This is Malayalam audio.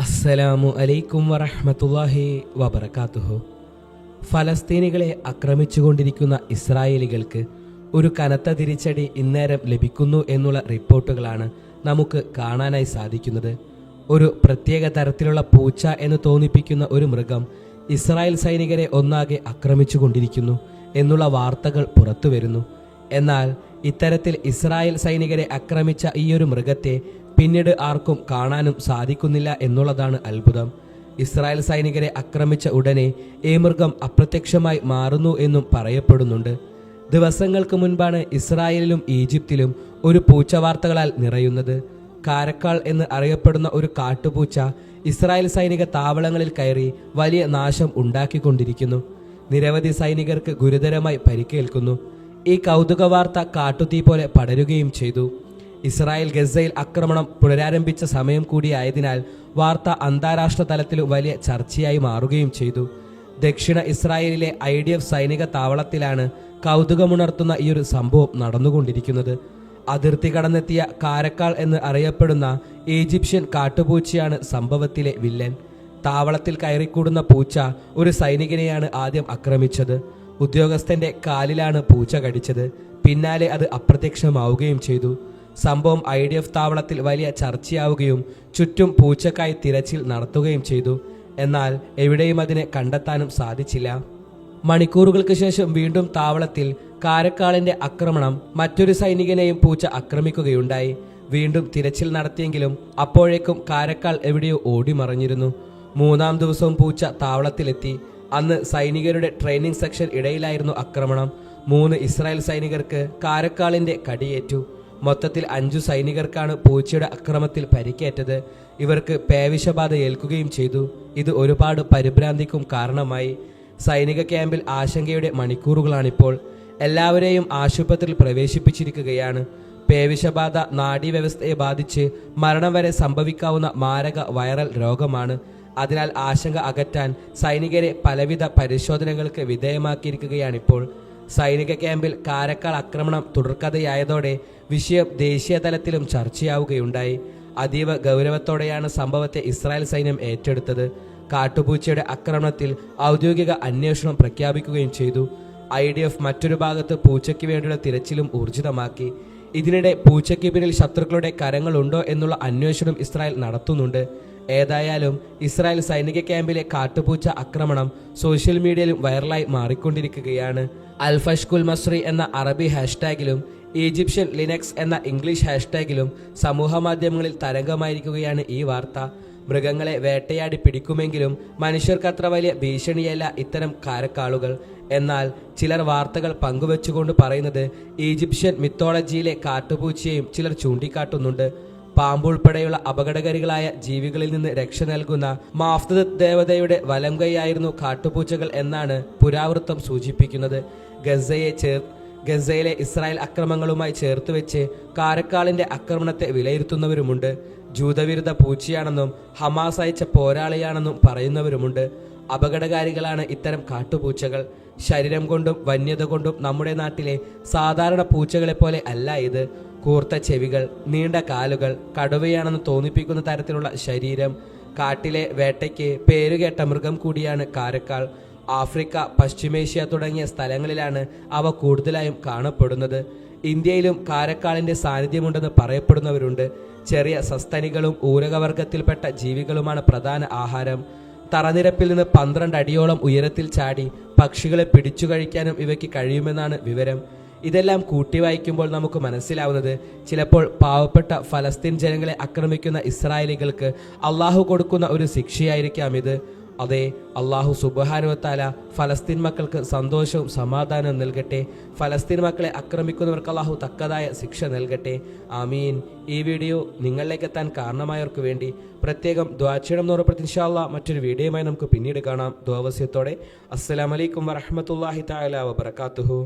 അസ്സലാമു അലൈക്കും വറഹ്മത്തുള്ളാഹി വബറകാതുഹു ഫലസ്തീനികളെ ആക്രമിച്ചുകൊണ്ടിരിക്കുന്ന ഇസ്രായേലികൾക്ക് ഒരു കനത്ത തിരിച്ചടി ഇന്നേരം ലഭിക്കുന്നു എന്നുള്ള റിപ്പോർട്ടുകളാണ് നമുക്ക് കാണാനായി സാധിക്കുന്നത്. ഒരു പ്രത്യേക തരത്തിലുള്ള പൂച്ച എന്ന് തോന്നിപ്പിക്കുന്ന ഒരു മൃഗം ഇസ്രായേൽ സൈനികരെ ഒന്നാകെ ആക്രമിച്ചുകൊണ്ടിരിക്കുന്നു എന്നുള്ള വാർത്തകൾ പുറത്തു വരുന്നു എന്നാൽ ഇത്തരത്തിൽ ഇസ്രായേൽ സൈനികരെ ആക്രമിച്ച ഈയൊരു മൃഗത്തെ പിന്നീട് ആർക്കും കാണാനും സാധിക്കുന്നില്ല എന്നുള്ളതാണ് അത്ഭുതം. ഇസ്രായേൽ സൈനികരെ ആക്രമിച്ച ഉടനെ ഈ മൃഗം അപ്രത്യക്ഷമായി മാറുന്നു എന്നും പറയപ്പെടുന്നുണ്ട്. ദിവസങ്ങൾക്ക് മുൻപാണ് ഇസ്രായേലിലും ഈജിപ്തിലും ഒരു പൂച്ച വാർത്തകളാൽ നിറയുന്നത്. കാരക്കാൾ എന്ന് അറിയപ്പെടുന്ന ഒരു കാട്ടുപൂച്ച ഇസ്രായേൽ സൈനിക താവളങ്ങളിൽ കയറി വലിയ നാശം ഉണ്ടാക്കിക്കൊണ്ടിരിക്കുന്നു. നിരവധി സൈനികർക്ക് ഗുരുതരമായി പരിക്കേൽക്കുന്നു. ഈ കൗതുക വാർത്ത കാട്ടുതീ പോലെ പടരുകയും ചെയ്തു. ഇസ്രായേൽ ഗസയിൽ ആക്രമണം പുനരാരംഭിച്ച സമയം കൂടിയായതിനാൽ വാർത്ത അന്താരാഷ്ട്ര തലത്തിൽ വലിയ ചർച്ചയായി മാറുകയും ചെയ്തു. ദക്ഷിണ ഇസ്രായേലിലെ ഐ ഡി എഫ് സൈനിക താവളത്തിലാണ് കൗതുകമുണർത്തുന്ന ഈ ഒരു സംഭവം നടന്നുകൊണ്ടിരിക്കുന്നത്. അതിർത്തി കടന്നെത്തിയ കാരക്കാൾ എന്ന് അറിയപ്പെടുന്ന ഈജിപ്ഷ്യൻ കാട്ടുപൂച്ചയാണ് സംഭവത്തിലെ വില്ലൻ. താവളത്തിൽ കയറിക്കൂടുന്ന പൂച്ച ഒരു സൈനികനെയാണ് ആദ്യം ആക്രമിച്ചത്. ഉദ്യോഗസ്ഥന്റെ കാലിലാണ് പൂച്ച കടിച്ചത്. പിന്നാലെ അത് അപ്രത്യക്ഷമാവുകയും ചെയ്തു. സംഭവം ഐ ഡി എഫ് താവളത്തിൽ വലിയ ചർച്ചയാവുകയും ചുറ്റും പൂച്ചക്കായി തിരച്ചിൽ നടത്തുകയും ചെയ്തു. എന്നാൽ എവിടെയും അതിനെ കണ്ടെത്താനും സാധിച്ചില്ല. മണിക്കൂറുകൾക്ക് ശേഷം വീണ്ടും താവളത്തിൽ കാരക്കാളിന്റെ ആക്രമണം മറ്റൊരു സൈനികനെയും പൂച്ച ആക്രമിക്കുകയുണ്ടായി. വീണ്ടും തിരച്ചിൽ നടത്തിയെങ്കിലും അപ്പോഴേക്കും കാരക്കാൾ എവിടെയോ ഓടിമറഞ്ഞിരുന്നു. മൂന്നാം ദിവസവും പൂച്ച താവളത്തിലെത്തി. അന്ന് സൈനികരുടെ ട്രെയിനിങ് സെക്ഷൻ ഇടയിലായിരുന്നു ആക്രമണം. മൂന്ന് ഇസ്രായേൽ സൈനികർക്ക് കാരക്കാളിന്റെ കടിയേറ്റു. മൊത്തത്തിൽ അഞ്ചു സൈനികർക്കാണ് പൂച്ചയുടെ അക്രമത്തിൽ പരിക്കേറ്റത്. ഇവർക്ക് പേവിഷബാധ ഏൽക്കുകയും ചെയ്തു. ഇത് ഒരുപാട് പരിഭ്രാന്തിക്കും കാരണമായി. സൈനിക ക്യാമ്പിൽ ആശങ്കയുടെ മണിക്കൂറുകളാണിപ്പോൾ. എല്ലാവരെയും ആശുപത്രിയിൽ പ്രവേശിപ്പിച്ചിരിക്കുകയാണ്. പേവിഷബാധ നാഡീവ്യവസ്ഥയെ ബാധിച്ച് മരണം വരെ സംഭവിക്കാവുന്ന മാരക വൈറൽ രോഗമാണ്. അതിനാൽ ആശങ്ക അകറ്റാൻ സൈനികരെ പലവിധ പരിശോധനകൾക്ക് വിധേയമാക്കിയിരിക്കുകയാണിപ്പോൾ. സൈനിക ക്യാമ്പിൽ കാരക്കാൾ ആക്രമണം തുടർക്കഥയായതോടെ വിഷയം ദേശീയ തലത്തിലും ചർച്ചയാവുകയുണ്ടായി. അതീവ ഗൗരവത്തോടെയാണ് സംഭവത്തെ ഇസ്രായേൽ സൈന്യം ഏറ്റെടുത്തത്. കാട്ടുപൂച്ചയുടെ ആക്രമണത്തിൽ ഔദ്യോഗിക അന്വേഷണം പ്രഖ്യാപിക്കുകയും ചെയ്തു. ഐ ഡി എഫ് മറ്റൊരു ഭാഗത്ത് പൂച്ചയ്ക്ക് വേണ്ടിയുള്ള തിരച്ചിലും ഊർജിതമാക്കി. ഇതിനിടെ പൂച്ചയ്ക്ക് പിന്നിൽ ശത്രുക്കളുടെ കരങ്ങളുണ്ടോ എന്നുള്ള അന്വേഷണം ഇസ്രായേൽ നടത്തുന്നുണ്ട്. ഏതായാലും ഇസ്രായേൽ സൈനിക ക്യാമ്പിലെ കാട്ടുപൂച്ച ആക്രമണം സോഷ്യൽ മീഡിയയിലും വൈറലായി മാറിക്കൊണ്ടിരിക്കുകയാണ്. അൽഫഷ്കുൽ മസ്രി എന്ന അറബി ഹാഷ്ടാഗിലും ഈജിപ്ഷ്യൻ ലിനക്സ് എന്ന ഇംഗ്ലീഷ് ഹാഷ്ടാഗിലും സമൂഹമാധ്യമങ്ങളിൽ തരംഗമായിരിക്കുകയാണ് ഈ വാർത്ത. മൃഗങ്ങളെ വേട്ടയാടി പിടിക്കുമെങ്കിലും മനുഷ്യർക്കത്ര വലിയ ഭീഷണിയല്ല ഇത്തരം കാരക്കാളുകൾ. എന്നാൽ ചിലർ വാർത്തകൾ പങ്കുവെച്ചുകൊണ്ട് പറയുന്നത് ഈജിപ്ഷ്യൻ മിത്തോളജിയിലെ കാട്ടുപൂച്ചയെയും ചിലർ ചൂണ്ടിക്കാട്ടുന്നുണ്ട്. പാമ്പുൾപ്പെടെയുള്ള അപകടകാരികളായ ജീവികളിൽ നിന്ന് രക്ഷ നൽകുന്ന മാഫ്തദ് ദേവതയുടെ വലം കൈയായിരുന്നു കാട്ടുപൂച്ചകൾ എന്നാണ് പുരാവൃത്തം സൂചിപ്പിക്കുന്നത്. ഗസയെ ചേർ ഗസയിലെ ഇസ്രായേൽ അക്രമങ്ങളുമായി ചേർത്ത് വെച്ച് കാരക്കാളിന്റെ ആക്രമണത്തെ വിലയിരുത്തുന്നവരുമുണ്ട്. ജൂതവിരുദ്ധ പൂച്ചയാണെന്നും ഹമാസ് അയച്ച പോരാളിയാണെന്നും പറയുന്നവരുമുണ്ട്. അപകടകാരികളാണ് ഇത്തരം കാട്ടുപൂച്ചകൾ. ശരീരം കൊണ്ടും വന്യത കൊണ്ടും നമ്മുടെ നാട്ടിലെ സാധാരണ പൂച്ചകളെ പോലെ അല്ല ഇത്. കൂർത്ത ചെവികൾ നീണ്ട കാലുകൾ കടുവയാണെന്ന് തോന്നിപ്പിക്കുന്ന തരത്തിലുള്ള ശരീരം കാട്ടിലെ വേട്ടയ്ക്ക് പേരുകേട്ട മൃഗം കൂടിയാണ് കാരക്കാൾ. ആഫ്രിക്ക പശ്ചിമേഷ്യ തുടങ്ങിയ സ്ഥലങ്ങളിലാണ് അവ കൂടുതലായും കാണപ്പെടുന്നത്. ഇന്ത്യയിലും കാരക്കാളിന്റെ സാന്നിധ്യമുണ്ടെന്ന് പറയപ്പെടുന്നവരുണ്ട്. ചെറിയ സസ്തനികളും ഊരകവർഗത്തിൽപ്പെട്ട ജീവികളുമാണ് പ്രധാന ആഹാരം. തറനിരപ്പിൽ നിന്ന് പന്ത്രണ്ട് അടിയോളം ഉയരത്തിൽ ചാടി പക്ഷികളെ പിടിച്ചു കഴിക്കാനും ഇവയ്ക്ക് കഴിയുമെന്നാണ് വിവരം. ഇതെല്ലാം കൂട്ടി വായിക്കുമ്പോൾ നമുക്ക് മനസ്സിലാവുന്നത് ചിലപ്പോൾ പാവപ്പെട്ട ഫലസ്തീൻ ജനങ്ങളെ ആക്രമിക്കുന്ന ഇസ്രായേലികൾക്ക് അള്ളാഹു കൊടുക്കുന്ന ഒരു ശിക്ഷയായിരിക്കാം ഇത്. അതെ അള്ളാഹു സുബഹാനുവത്താല ഫലസ്തീൻ മക്കൾക്ക് സന്തോഷവും സമാധാനവും നൽകട്ടെ. ഫലസ്തീൻ മക്കളെ ആക്രമിക്കുന്നവർക്ക് അള്ളാഹു തക്കതായ ശിക്ഷ നൽകട്ടെ. ആമീൻ. ഈ വീഡിയോ നിങ്ങളിലേക്ക് എത്താൻ കാരണമായവർക്ക് വേണ്ടി പ്രത്യേകം ദ്വാചിടം എന്ന് ഇൻഷാല്ല മറ്റൊരു വീഡിയോയുമായി നമുക്ക് പിന്നീട് കാണാം. ദ്വാവസ്യത്തോടെ അസ്സലാമലൈക്കും വറഹമത്തല്ലാഹി താല വബർക്കാത്തുഹു